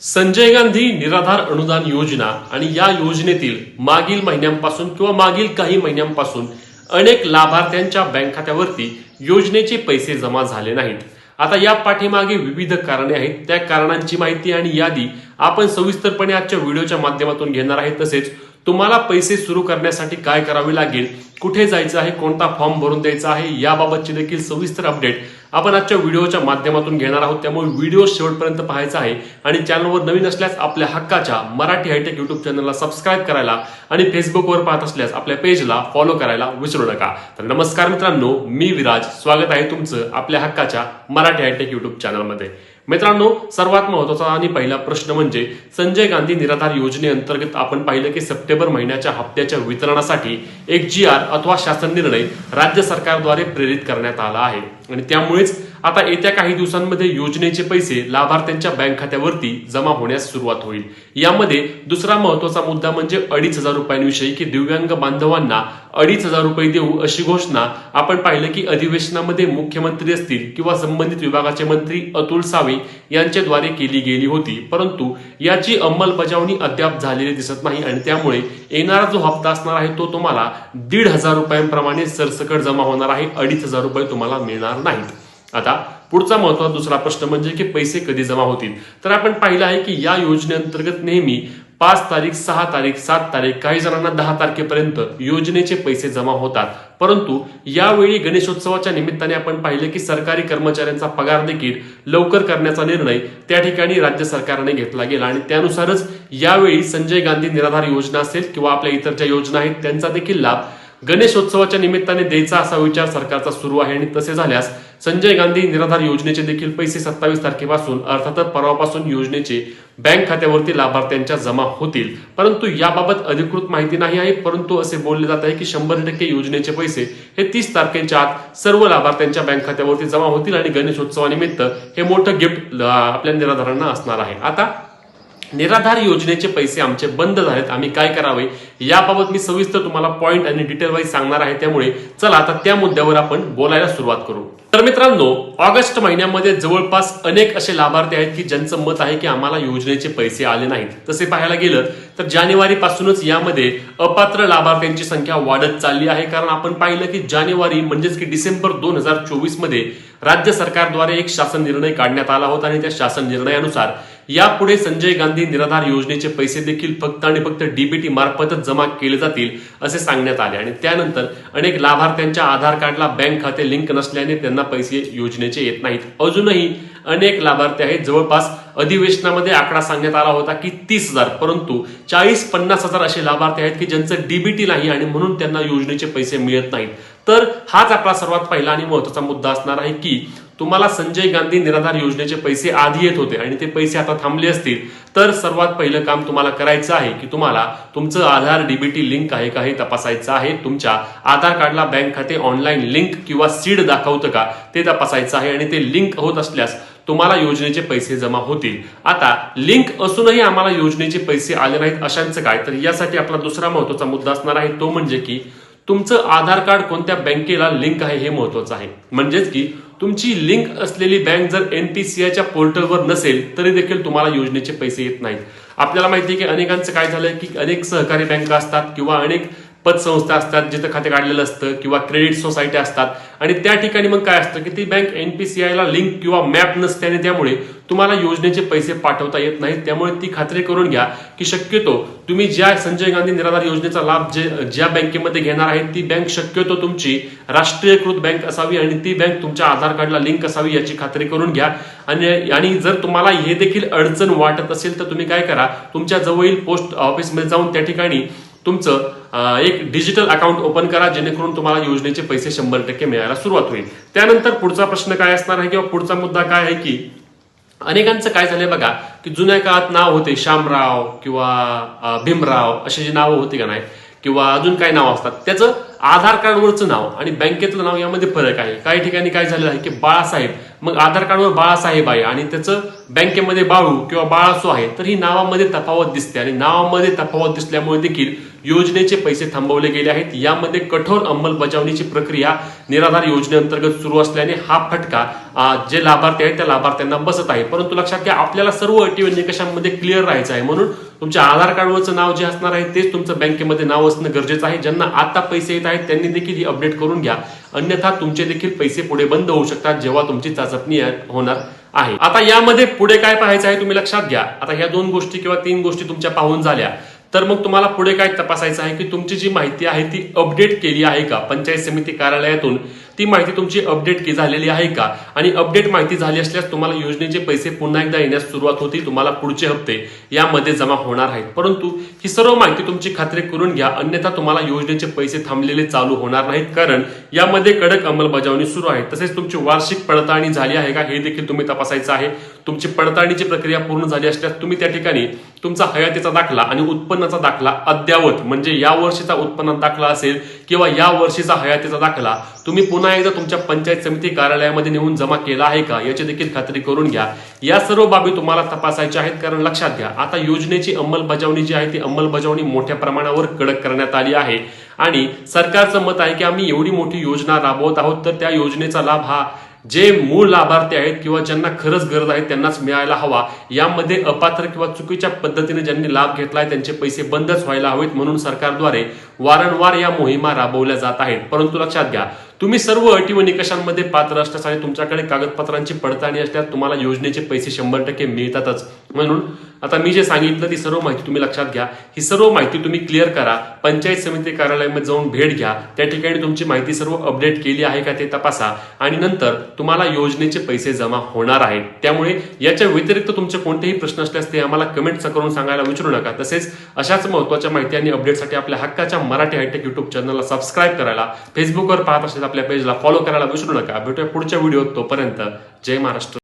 संजय गांधी निराधार अनुदान योजना आणि या योजनेतील मागील महिन्यांपासून किंवा मागील काही महिन्यांपासून अनेक लाभार्थ्यांच्या बँक खात्यावरती योजनेचे पैसे जमा झाले नाहीत. आता या पाठीमागे विविध कारणे आहेत. त्या कारणांची माहिती आणि यादी आपण सविस्तरपणे आजच्या व्हिडिओच्या माध्यमातून घेणार आहे. तसेच तुम्हाला पैसे सुरू करण्यासाठी काय करावे लागेल? कुठे जायचं आहे? कोणता फॉर्म भरून द्यायचा आहे? याबाबतची देखील सविस्तर अपडेट आपण आजच्या व्हिडिओच्या माध्यमातून घेणार आहोत. त्यामुळे व्हिडिओ शेवटपर्यंत पाहायचा आहे आणि चॅनलवर नवीन असल्यास आपल्या हक्काच्या मराठी हायटेक युट्यूब चॅनलला सबस्क्राईब करायला आणि फेसबुकवर पाहत असल्यास आपल्या पेजला फॉलो करायला विसरू नका. तर नमस्कार मित्रांनो मी विराज. स्वागत आहे तुमचं आपल्या हक्काच्या मराठी हायटेक युट्यूब चॅनलमध्ये. मित्रांनो सर्वात महत्त्वाचा आणि पहिला प्रश्न म्हणजे संजय गांधी निराधार योजनेअंतर्गत आपण पाहिलं की सप्टेंबर महिन्याच्या हप्त्याच्या वितरणासाठी एक जी आर अथवा शासन निर्णय राज्य सरकारद्वारे प्रेरित करण्यात आला आहे. आणि त्यामुळेच आता येत्या काही दिवसांमध्ये योजनेचे पैसे लाभार्थ्यांच्या बँक खात्यावरती जमा होण्यास सुरुवात होईल. यामध्ये दुसरा महत्त्वाचा मुद्दा म्हणजे अडीच हजार रुपयांविषयी की दिव्यांग बांधवांना अडीच हजार रुपये देऊ अशी घोषणा आपण पाहिलं की अधिवेशनामध्ये मुख्यमंत्री असतील किंवा संबंधित विभागाचे मंत्री अतुल सावे यांच्याद्वारे केली गेली होती. परंतु याची अंमलबजावणी अद्याप झालेली दिसत नाही आणि त्यामुळे येणारा जो हप्ता असणार आहे तो तुम्हाला दीड हजार रुपयांप्रमाणे सरसकट जमा होणार आहे. अडीच हजार रुपये तुम्हाला मिळणार नाहीत. आता पुढचा महत्त्वाचा दुसरा प्रश्न म्हणजे की पैसे कधी जमा होतील? तर आपण पाहिलं आहे की या योजनेअंतर्गत नेहमी पाच तारीख सहा तारीख सात तारीख काही जणांना दहा तारखेपर्यंत योजनेचे पैसे जमा होतात. परंतु यावेळी गणेशोत्सवाच्या निमित्ताने आपण पाहिले की सरकारी कर्मचाऱ्यांचा पगार देखील लवकर करण्याचा निर्णय त्या ठिकाणी राज्य सरकारने घेतला गेला आणि त्यानुसारच यावेळी संजय गांधी निराधार योजना असेल किंवा आपल्या इतर ज्या योजना आहेत त्यांचा देखील लाभ गणेशोत्सवाच्या निमित्ताने द्यायचा असा विचार सरकारचा सुरू आहे आणि तसे झाल्यास संजय गांधी निराधार योजनेचे देखील पैसे सत्तावीस तारखेपासून अर्थातच परवापासून योजनेचे बँक खात्यावरती लाभार्थ्यांच्या जमा होतील. परंतु याबाबत अधिकृत माहिती नाही आहे परंतु असे बोलले जात आहे की शंभर टक्के योजनेचे पैसे हे तीस तारखेच्या आत सर्व लाभार्थ्यांच्या बँक खात्यावरती जमा होतील आणि गणेशोत्सवानिमित्त हे मोठं गिफ्ट आपल्या निराधारांना असणार आहे. आता निराधार योजनेचे पैसे आमचे बंद झालेत. आम्ही काय करावे? याबाबत मी सविस्तर तुम्हाला पॉईंट आणि डिटेल वाईज सांगणार आहे. त्यामुळे चला आता त्या मुद्द्यावर आपण बोलायला सुरुवात करू. तर मित्रांनो ऑगस्ट महिन्यामध्ये जवळपास अनेक असे लाभार्थी आहेत की ज्यांचं मत आहे की आम्हाला योजनेचे पैसे आले नाहीत. तसे पाहायला गेलं तर जानेवारी पासूनच यामध्ये अपात्र लाभार्थ्यांची संख्या वाढत चालली आहे. कारण आपण पाहिलं की जानेवारी म्हणजेच की डिसेंबर दोन हजार चोवीसमध्ये राज्य सरकारद्वारे एक शासन निर्णय काढण्यात आला होता आणि त्या शासन निर्णयानुसार यापुढे संजय गांधी निराधार योजनेचे पैसे देखील फक्त आणि फक्त डीबीटी मार्फतच जमा केले जातील असे सांगण्यात आले. आणि त्यानंतर अनेक लाभार्थ्यांच्या आधार कार्डला बँक खाते लिंक नसल्याने त्यांना पैसे योजनेचे येत नाहीत. अजूनही अनेक लाभार्थी आहेत. जवळपास अधिवेशनामध्ये आकडा सांगण्यात आला होता की तीस हजार परंतु चाळीस पन्नास हजार असे लाभार्थी आहेत की ज्यांचं डीबीटी नाही आणि म्हणून त्यांना योजनेचे पैसे मिळत नाहीत. तर हाच आपला सर्वात पहिला आणि महत्त्वाचा मुद्दा असणार आहे की तुम्हाला संजय गांधी निराधार योजनेचे पैसे आधी येत होते आणि ते पैसे आता थांबले असतील तर सर्वात पहिलं काम तुम्हाला करायचं आहे की तुम्हाला तुमचं आधार डीबीटी लिंक आहे का हे तपासायचं आहे. तुमच्या आधार कार्डला बँक खाते ऑनलाईन लिंक किंवा सीड दाखवतं का ते तपासायचं आहे आणि ते लिंक होत असल्यास तुम्हाला योजनेचे पैसे जमा होतील. आता लिंक असूनही आम्हाला योजनेचे पैसे आले नाहीत अशांचं काय? तर यासाठी आपला दुसरा महत्त्वाचा मुद्दा असणार आहे तो म्हणजे की तुमचं आधार कार्ड कोणत्या बँकेला लिंक आहे हे महत्वाचं आहे. म्हणजेच की तुमची लिंक असलेली बँक जर एनपीसीआयच्या पोर्टलवर नसेल तरी देखील तुम्हाला योजनेचे पैसे येत नाहीत. आपल्याला माहिती आहे की अनेकांचं काय झालंय की अनेक सहकारी बँका असतात किंवा अनेक पतसंस्था असतात जिथं खाते काढलेलं असतं किंवा क्रेडिट सोसायटी असतात. आणि त्या ठिकाणी मग काय असतं की ती बँक एनपीसीआयला लिंक किंवा मॅप नसते आणि त्यामुळे तुम्हाला योजनेचे पैसे पाठवता येत नाहीत. त्यामुळे ती खात्री करून घ्या की शक्यतो तुम्ही ज्या संजय गांधी निराधार योजनेचा लाभ जे ज्या बँकेमध्ये घेणार आहे ती बँक शक्यतो तुमची राष्ट्रीयकृत बँक असावी आणि ती बँक तुमच्या आधार कार्डला लिंक असावी याची खात्री करून घ्या. आणि आणि जर तुम्हाला हे देखील अडचण वाटत असेल तर तुम्ही काय करा तुमच्या जवळील पोस्ट ऑफिसमध्ये जाऊन त्या ठिकाणी तुमचं एक डिजिटल अकाउंट ओपन करा जेणेकरून तुम्हाला योजनेचे पैसे शंभर टक्के मिळायला सुरुवात होईल. त्यानंतर पुढचा प्रश्न काय असणार आहे किंवा पुढचा मुद्दा काय आहे की अनेकांचं काय झालंय बघा की जुन्या काळात नाव होते श्यामराव किंवा भीमराव अशी जी नावं होती का नाही किंवा अजून काय नाव असतात त्याचं आधार कार्डवरचं नाव आणि बँकेतलं नाव यामध्ये फरक आहे. काही ठिकाणी काय झालेलं आहे की बाळासाहेब मग आधार कार्डवर बाळासाहेब आहे आणि त्याचं बँकेमध्ये बाळू किंवा बाळासो आहे तर ही नावामध्ये तफावत दिसते आणि नावामध्ये तफावत दिसल्यामुळे देखील योजनेचे पैसे थांबवले गेले आहेत. यामध्ये कठोर अंमलबजावणीची प्रक्रिया निराधार योजनेअंतर्गत सुरू असल्याने हा फटका जे लाभार्थी आहेत त्या लाभार्थ्यांना बसत आहे. परंतु लक्षात घ्या आपल्याला सर्व अटी व निकषांमध्ये क्लिअर राहायचं आहे. म्हणून तुमच्या आधार कार्डवरचं नाव जे असणार आहे तेच तुमचं बँकेमध्ये नाव असणं गरजेचं आहे. ज्यांना आता पैसे येत आहेत त्यांनी देखील ही अपडेट करून घ्या. अन्यथा तुमचे देखील पैसे पुढे बंद होऊ शकतात जेव्हा तुमची चाचपणी होणार आहे. आता यामध्ये पुढे काय पाहायचं आहे तुम्ही लक्षात घ्या. आता ह्या दोन गोष्टी किंवा तीन गोष्टी तुमच्या पाहून झाल्या. तर मग तुम्हाला पुढे काय तपासायचं आहे की तुमची जी माहिती आहे ती अपडेट केली आहे का? पंचायत समिती कार्यालयातून ती माहिती तुमची अपडेट की झालेली आहे का? आणि अपडेट माहिती झाली असल्यास तुम्हाला योजनेचे पैसे पुन्हा एकदा येण्यास सुरुवात होती तुम्हाला पुढचे हप्ते यामध्ये जमा होणार आहेत. परंतु ही सर्व माहिती तुमची खात्री करून घ्या अन्यथा तुम्हाला योजनेचे पैसे थांबलेले चालू होणार नाहीत. कारण यामध्ये कडक अंमलबजावणी सुरू आहे. तसेच तुमची वार्षिक पडताळणी झाली आहे का हे देखील तुम्ही तपासायचं आहे. तुमची पडताळणीची प्रक्रिया पूर्ण झाली असल्यास तुम्ही त्या ठिकाणी तुमचा हयातीचा दाखला आणि उत्पन्नाचा दाखला अद्यावत म्हणजे या वर्षीचा उत्पन्न दाखला असेल किंवा या वर्षीचा हयातीचा दाखला तुम्ही पुन्हा एकदा तुमच्या पंचायत समिती कार्यालयामध्ये नेऊन जमा केला आहे का? याची देखील खात्री करून घ्या. या सर्व बाबी तुम्हाला तपासायच्या आहेत कारण लक्षात घ्या आता योजनेची अंमलबजावणी जी आहे ती अंमलबजावणी मोठ्या प्रमाणावर कडक करण्यात आली आहे. आणि सरकारचं मत आहे की आम्ही एवढी मोठी योजना राबवत आहोत तर त्या योजनेचा लाभ हा जे मूळ लाभार्थी आहेत किंवा ज्यांना खरंच गरज आहे त्यांनाच मिळायला हवा यामध्ये अपात्र किंवा चुकीच्या पद्धतीने ज्यांनी लाभ घेतला आहे त्यांचे पैसे बंदच व्हायला हवेत म्हणून सरकारद्वारे वारंवार या मोहिमा राबवल्या जात आहेत. परंतु लक्षात घ्या तुम्ही सर्व अटी व निकषांमध्ये पात्र असल्यास आणि तुमच्याकडे कागदपत्रांची पडताळणी असल्यास तुम्हाला योजनेचे पैसे शंभर टक्के मिळतातच. म्हणून आता मी जे सांगितलं ती सर्व माहिती तुम्ही लक्षात घ्या. ही सर्व माहिती तुम्ही क्लिअर करा. पंचायत समिती कार्यालयामध्ये जाऊन भेट घ्या. त्या ठिकाणी तुमची माहिती सर्व अपडेट केली आहे का ते तपासा. आणि नंतर तुम्हाला योजनेचे पैसे जमा होणार आहेत. त्यामुळे याच्या व्यतिरिक्त तुमचे कोणतेही प्रश्न असल्यास ते आम्हाला कमेंट करून सांगायला विसरू नका. तसेच अशाच महत्त्वाच्या माहिती आणि अपडेटसाठी आपल्या हक्काच्या मराठी हायटेक युट्यूब चॅनलला सबस्क्राईब करायला फेसबुकवर पाहत असेल आपल्या पेजला फॉलो करायला विसरू नका. भेटूया पुढच्या व्हिडिओत तोपर्यंत. जय महाराष्ट्र.